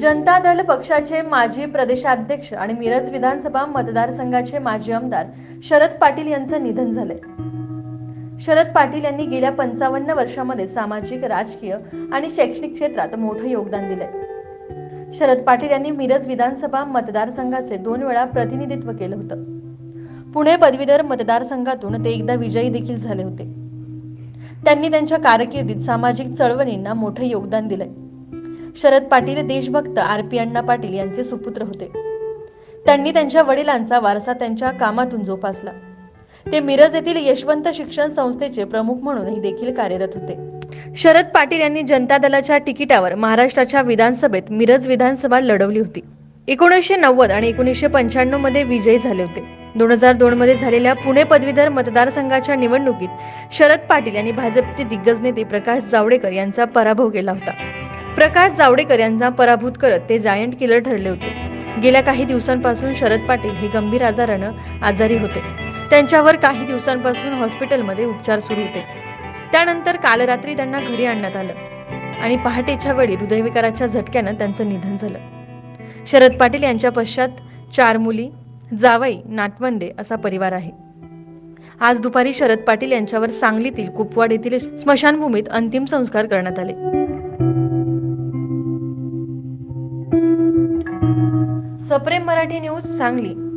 जनता दल पक्षाचे माजी प्रदेशाध्यक्ष आणि मिरज विधानसभा मतदारसंघाचे माजी आमदार शरद पाटील यांचं निधन झाले शरद पाटील यांनी गेल्या पंचावन्न वर्षामध्ये सामाजिक राजकीय आणि शैक्षणिक क्षेत्रात मोठं योगदान दिलंय. शरद पाटील यांनी मिरज विधानसभा मतदारसंघाचे दोन वेळा प्रतिनिधित्व केलं होतं. पुणे पदवीधर मतदारसंघातून ते एकदा विजयी देखील झाले होते. त्यांनी त्यांच्या कारकिर्दीत सामाजिक चळवळींना मोठं योगदान दिलंय. शरद पाटील देशभक्त आर पी अण्णा पाटील यांचे सुपुत्र होते. त्यांनी त्यांच्या वडिलांचा वारसा त्यांच्या कामातून जोपासला. ते मिरज येथील यशवंत शिक्षण संस्थेचे प्रमुख म्हणूनही देखील कार्यरत होते. शरद पाटील यांनी जनता दलाच्या तिकिटावर महाराष्ट्राच्या विधानसभेत मिरज विधानसभा लढवली होती. एकोणीसशे नव्वद आणि एकोणीसशे पंच्याण्णवमध्ये विजयी झाले होते. दोन हजार दोन मध्ये झालेल्या पुणे पदवीधर मतदारसंघाच्या निवडणुकीत शरद पाटील यांनी भाजपचे दिग्गज नेते प्रकाश जावडेकर यांचा पराभव केला होता. प्रकाश जावडेकर यांना पराभूत करत ते जायंट किलर ठरले होते. गेल्या काही दिवसांपासून शरद पाटील हे गंभीर आजारानं आजारी होते. त्यांच्यावर काही दिवसांपासून हॉस्पिटलमध्ये उपचार सुरू होते. त्यानंतर काल रात्री त्यांना घरी आणण्यात आलं आणि पहाटेच्या वेळी हृदयविकाराच्या झटक्यानं त्यांचं निधन झालं. शरद पाटील यांच्या पश्चात चार मुली जावई नाटवंदे असा परिवार आहे. आज दुपारी शरद पाटील यांच्यावर सांगलीतील कुपवाड येथील स्मशानभूमीत अंतिम संस्कार करण्यात आले. सप्रेम मराठी न्यूज सांगली.